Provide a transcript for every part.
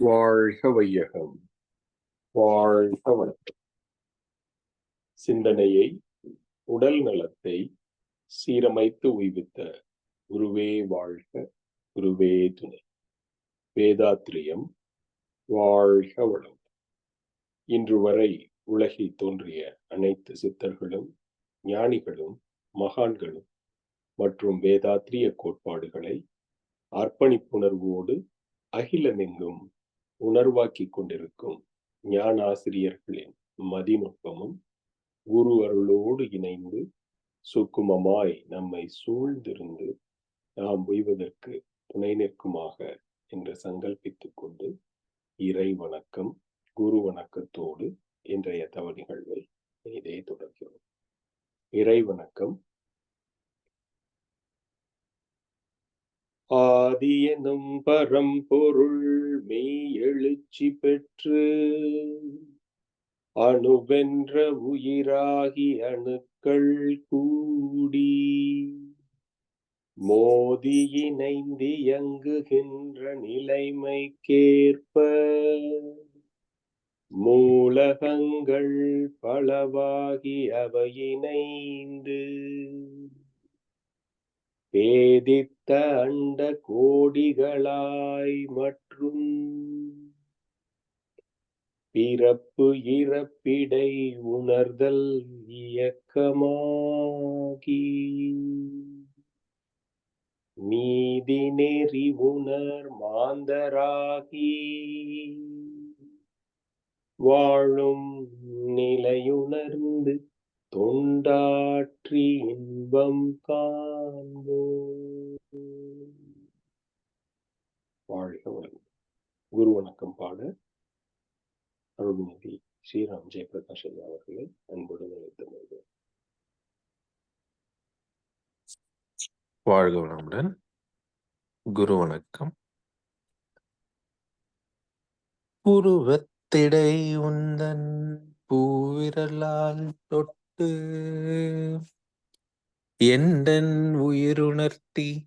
வாழ்க வையகம் சிந்தனையை உடல் நலத்தை சீரமைத்து உய்வித்த குருவே வாழ்க குருவே துணை. வேதாத்திரியம் வாழ்க வளம். இன்று வரை உலகில் தோன்றிய அனைத்து சித்தர்களும் ஞானிகளும் மகான்களும் மற்றும் வேதாத்திரிய கோட்பாடுகளை அர்ப்பணிப்புணர்வோடு அகிலமெங்கும் உணர்வாக்கிக் கொண்டிருக்கும் ஞானாசிரியர்களின் மதிநுட்பமும் குரு அருளோடு இணைந்து சுக்குமமாய் நம்மை சூழ்ந்திருந்து நாம் உய்வதற்கு துணை நிற்குமாக என்று சங்கல்பித்துக் கொண்டு எழுச்சி பெற்று அணுவென்ற உயிராகி அணுக்கள் கூடி மோதி இணைந்து இயங்குகின்ற நிலைமைக்கேற்ப மூலகங்கள் பலவாகி அவையினைந்து பேதித்த அண்ட கோடிகளாய் மற்றும் பிறப்பு இறப்பிடை உணர்தல் இயக்கமாகி. நீதி நெறி உணர் மாந்தராகி. வாழும் நிலையுணர்ந்து தொண்டாற்றி இன்பம் காண்போ வாழ்க வரும் குரு வணக்கம் பாட அருள்நிதி ஸ்ரீராம் ஜெயபிரகாஷ் ஐயா அவர்களை அன்புடன் அழைத்து வாழ்க வளமுடன். குரு வணக்கம். புருவத்திடை உந்தன் பூவிரலால் தொட்டு எந்தன் உயிருணர்த்தி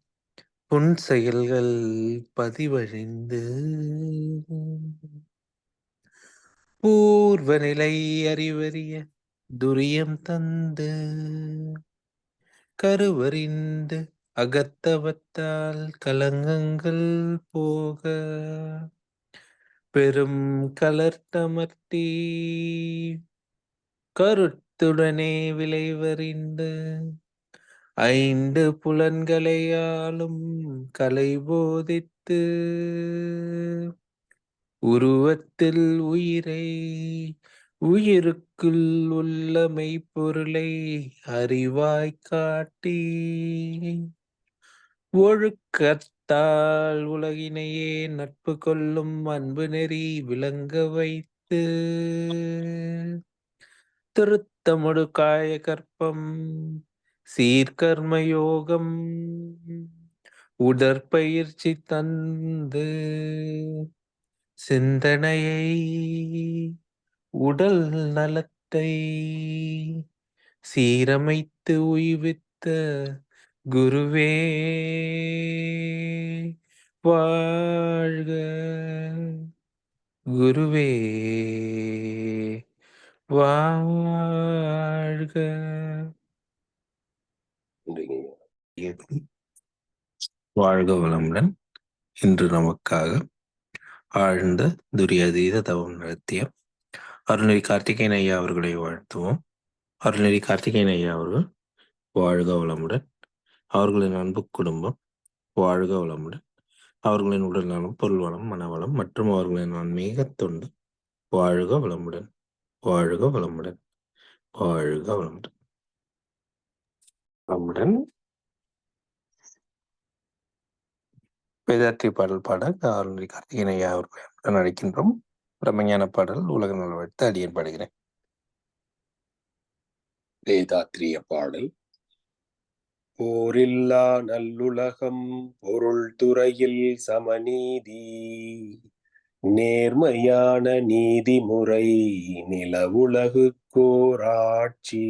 புன் செயல்கள் பதிவழிந்து பூர்வ நிலை அறிவறிய துரியம் தந்து கருவறிந்து அகத்தவத்தால் கலங்கங்கள் போக பெரும் கலர்த்தமர்த்தி கருத்துடனே விளைவறிந்து ஐந்து புலன்களையாலும் கலை போதித்து உருவத்தில் உயிரை உயிருக்குள் உள்ள மெய்ப்பொருளை அறிவாய் காட்டி. ஒழுக்கத்தால் உலகினையே நட்பு கொள்ளும் அன்பு நெறி விளங்க வைத்து. திருத்தமுடு காய கற்பம் சீர்கர்ம யோகம் உடற்பயிற்சி தந்து. சிந்தனையை உடல் நலத்தை சீரமைத்து உய்வித்த குருவே வாழ்க. குருவே வாழ்க. வாழ்க வளமுடன். இன்று நமக்காக ஆழ்ந்த துரியதீத தவம் நடத்திய அருள்நெறி கார்த்திகேயன் ஐயா அவர்களை வாழ்த்துவோம். அருள்நெறி கார்த்திகேயன் ஐயா அவர்கள் வாழ்க வளமுடன். அவர்களின் அன்பு குடும்பம் வாழ்க வளமுடன். அவர்களின் உடல் நலம் பொருள் வளம் மனவளம் மற்றும் அவர்களின் ஆன்மீக தொண்டு வாழ்க வளமுடன். வாழ்க வளமுடன். வாழ்க வளமுடன். வளமுடன். வேதாத்திரி பாடல் பாட அருள்நெறி கார்த்திகேயன் ஐயா அவர்களுடன் அழைக்கின்றோம் பிரம்மஞான பாடல் உலக நலவழித்து அடியன் பாடுகிறேன். வேதாத்திரிய பாடல். போரில்லா நல்லுலகம் பொருள் துறையில் சமநீதி. நேர்மையான நீதிமுறை நிலவுலகு கோராட்சி.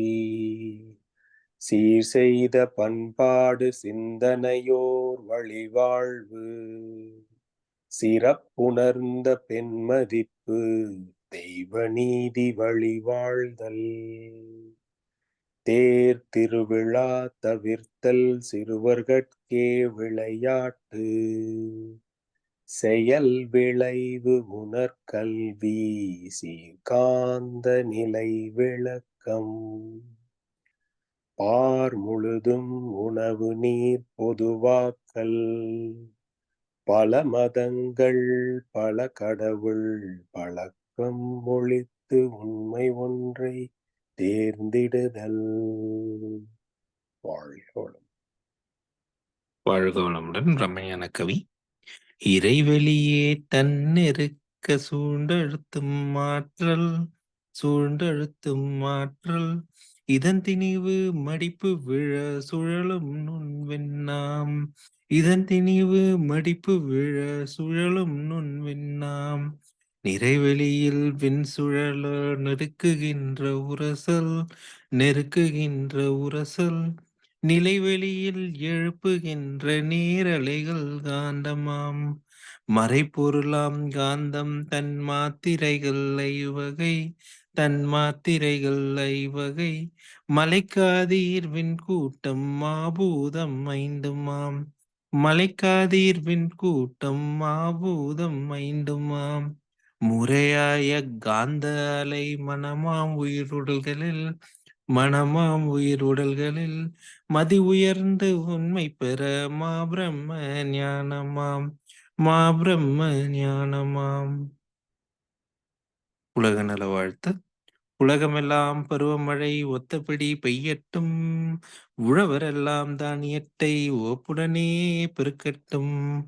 சீர் செய்த பண்பாடு சிந்தனையோர் வழிவாழ்வு. சிறப்புணர்ந்த பெண்மதிப்பு தெய்வ நீதி வழிவாழ்தல். தேர் திருவிழா தவிர்த்தல் சிறுவர்கட்கே விளையாட்டு. செயல் விளைவு உணர்கல்வி சீர்காந்த நிலை விளக்கம். பார் முழுதும் உணவு நீர் பொதுவாக்கல். பல மதங்கள் பல கடவுள் பழக்கம் ஒழித்து உண்மை ஒன்றை தேர்ந்திடுதல். வாழ்கோளம். வாழ்கோளமுடன் வாழ்க ரம்மையான கவி இறைவெளியே தன்னிருக்க சூழ்ந்தழுத்தும் மாற்றல் சூழ்ந்தழுத்தும் மாற்றல். இதன் திணிவு மடிப்பு விழ சுழலும் நுண்வெண்ணாம் இதன் திணிவு மடிப்பு விழ சுழலும் நுண்வெண்ணாம் நிறைவெளியில் விண் சுழல நெருக்குகின்ற உரசல் நெருக்குகின்ற உரசல். நிலைவெளியில் எழுப்புகின்ற நீரலைகள் காந்தமாம். மறைப்பொருளாம் காந்தம் தன் மாத்திரைகள் ஐவகை தன் மாத்திரைகள் ஐவகை. மலைக்காதீர்வின் கூட்டம் மாபூதம் ஐந்துமாம். மலைக்காதீர்வின் கூட்டம் மாபூதம் ஐந்துமாம். முறையாய காந்த அலை மனமாம் உயிருடல்களில் மனமாம் உயிருடல்களில். மதி உயர்ந்து உண்மை பெற மா பிரம்ம ஞானமாம். மா பிரம்ம ஞானமாம். உலக நல வாழ்த்து. உலகமெல்லாம் பருவமழை ஒத்தபடி பெய்யட்டும். உழவரெல்லாம் தானியத்தை ஓப்புடனே பெருக்கட்டும்.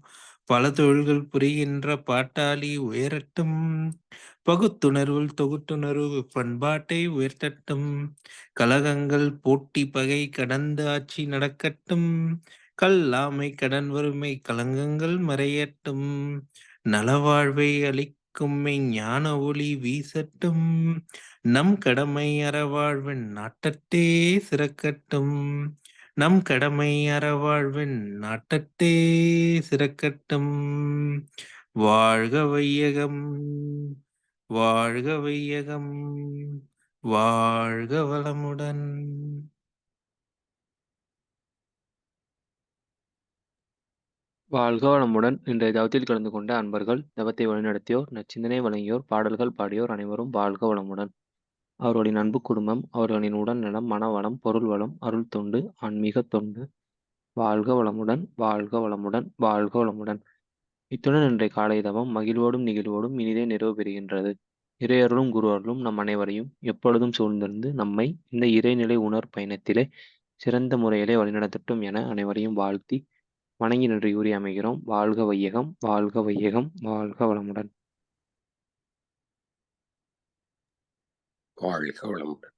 பல தொழில்கள் புரிகின்ற பாட்டாளி உயரட்டும். பகுத்துணர்வுள் தொகுத்துணர்வு பண்பாட்டை உயர்த்தட்டும். கலகங்கள் போட்டி பகை கடந்த ஆட்சி நடக்கட்டும். கல்லாமை கடன் வறுமை கலங்கங்கள் மறையட்டும். நலவாழ்வை அளிக்கும் ஞான ஒளி வீசட்டும். நம் கடமை அறவாழ்வின் நாட்டத்தே சிறக்கட்டும். நம் கடமை அறவாழ்வின் நாட்டத்தே சிறக்கட்டும். வாழ்க வையகம் வாழ்க வையகம் வாழ்க வளமுடன். வாழ்க வளமுடன் இன்றைய தவத்தில் கலந்து கொண்ட அன்பர்கள் தவத்தை வழிநடத்தியோர் நச்சிந்தனை வழங்கியோர் பாடல்கள் பாடியோர் அனைவரும் வாழ்க வளமுடன். அவர்களின் அன்பு குடும்பம் அவர்களின் உடல் நலம் மனவளம் பொருள் வளம் அருள் தொண்டு ஆன்மீக தொண்டு. வாழ்க வளமுடன் வாழ்க வளமுடன் வாழ்க வளமுடன். இத்துடன் இன்றைய காலை தவம் மகிழ்வோடும் நிகழ்வோடும் இனிதே நிறைவு பெறுகின்றது. இறையருளும் குரு அருளும் நம் அனைவரையும் எப்பொழுதும் சூழ்ந்திருந்து நம்மை இந்த இறைநிலை உணர் பயணத்திலே சிறந்த முறையிலே வழிநடத்தட்டும் என அனைவரையும் வாழ்த்தி வணங்கி நன்றி கூறி அமைகிறோம். வாழ்க வையகம் வாழ்க வையகம் வாழ்க வளமுடன். வாழ்க வளமுடன்.